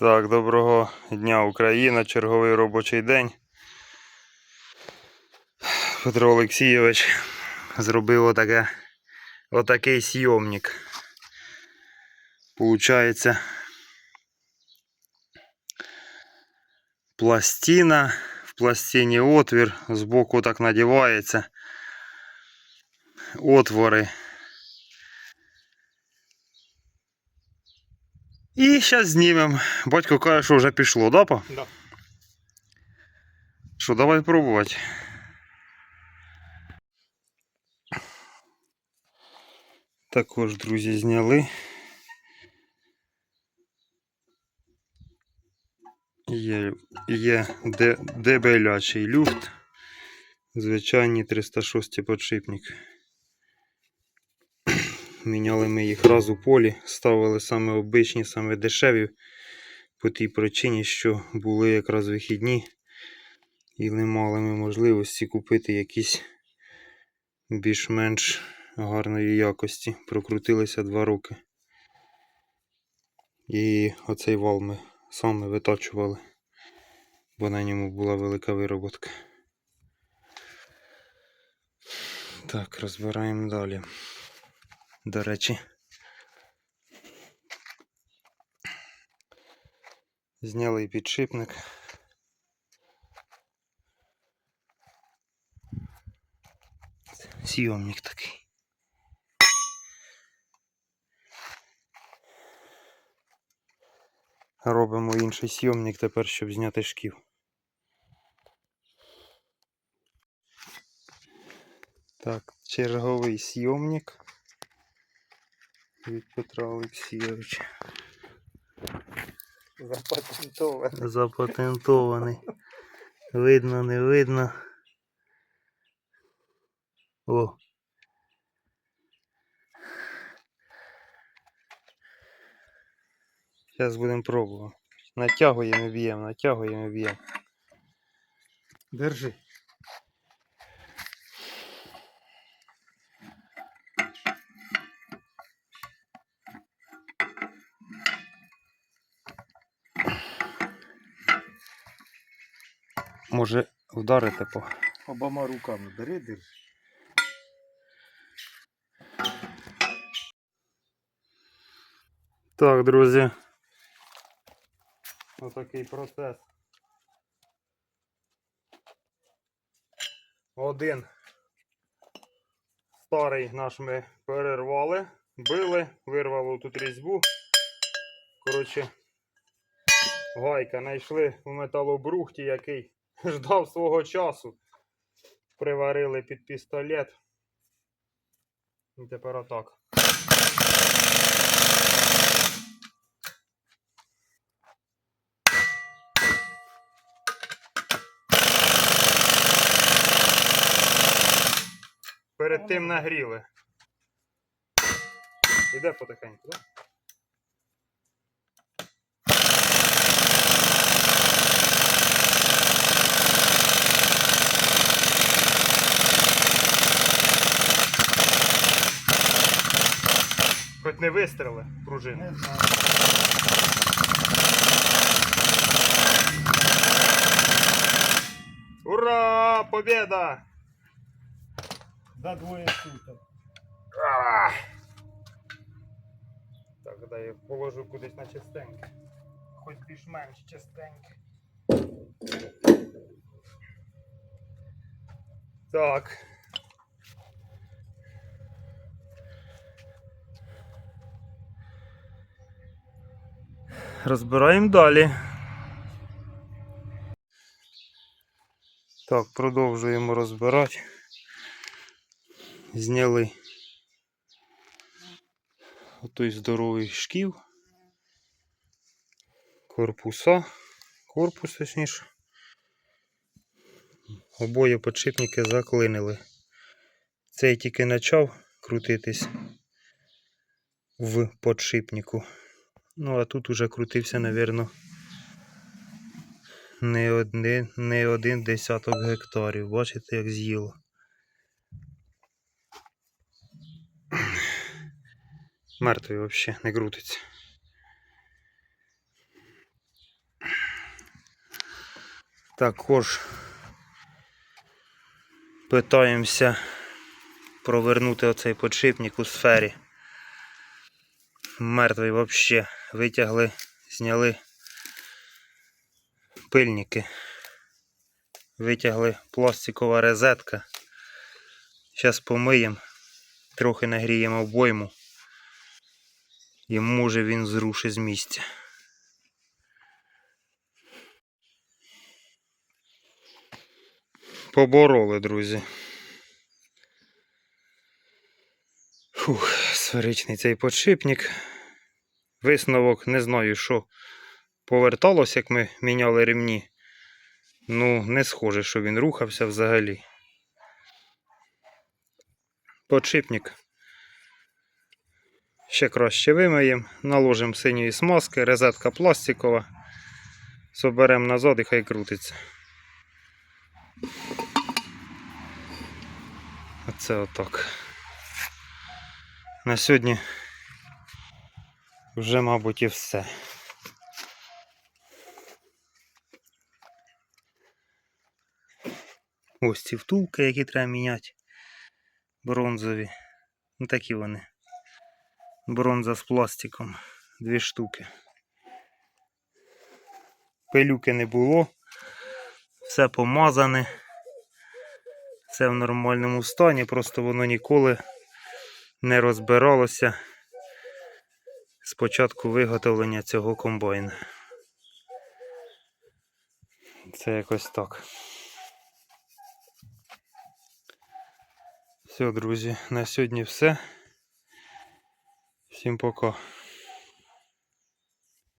Так, доброго дня, Україна, черговий робочий день. Петро Олексійович зробив отаке, отакий сйомник. Получається пластина, в пластині отвір, збоку так надівається. Отвори. І зараз знімемо. Батько каже, що вже пішло, да, па? Да. Що, давай пробувати. Також, друзі, зняли. Є, є дебелячий люфт. Звичайний 306 подшипник. Міняли ми їх раз у полі, ставили саме обичні, саме дешеві, по тій причині, що були якраз вихідні і не мали ми можливості купити якісь більш-менш гарної якості. Прокрутилися два роки. І оцей вал ми саме витачували, бо на ньому була велика вироботка. Так, розбираємо далі. До речі. Зняли підшипник. Сйомник такий. Робимо інший сйомник тепер, щоб зняти шків. Так, черговий сйомник від Петра Олексійовича. Запатентовано. Запатентований. Видно, не видно. О. Зараз будемо пробувати. Натягуємо і б'ємо, натягуємо і б'ємо. Держи. Може вдарити по. Обома руками бери, держи. Так, друзі. Отакий процес. Один старий наш ми перервали, били, вирвало тут різьбу. Коротше, гайка знайшли в металобрухті, який ждав свого часу. Приварили під пістолет. І тепер отак. Перед тим нагріли. Іде потихеньку, так? Не вистріли пружини. Ура! Победа! Да двоє суток. Ах! Так, дай я положу кудись на чистеньке. Хоч більш-менш чистеньке. Так. Розбираємо далі. Так, продовжуємо розбирати. Зняли отой здоровий шків. Корпуса. Корпус, точніше. Обоє подшипники заклинили. Цей тільки почав крутитись в подшипнику. Ну, а тут уже крутився, напевно, не один, не один десяток гектарів. Бачите, як з'їло. Мертвий взагалі не крутиться. Також питаємося провернути оцей подшипник у сфері. Мертвий взагалі. Витягли, зняли пильники. Витягли пластикова розетка. Зараз помиємо, трохи нагріємо обойму. І може він зрушить з місця. Побороли, друзі. Фух, сферичний цей подшипник. Висновок не знаю, що поверталось, як ми міняли ремні. Ну, не схоже, що він рухався взагалі. Подшипник. Ще краще вимиємо, наложимо синьої смазки, розетка пластикова. Соберемо назад і хай крутиться. Оце отак. На сьогодні вже, мабуть, і все. Ось ці втулки, які треба міняти. Бронзові. Ну такі вони. Бронза з пластиком. Дві штуки. Пилюки не було. Все помазане. Все в нормальному стані, просто воно ніколи не розбиралося з початку виготовлення цього комбайна. Це якось так. Все, друзі, на сьогодні все. Всім пока.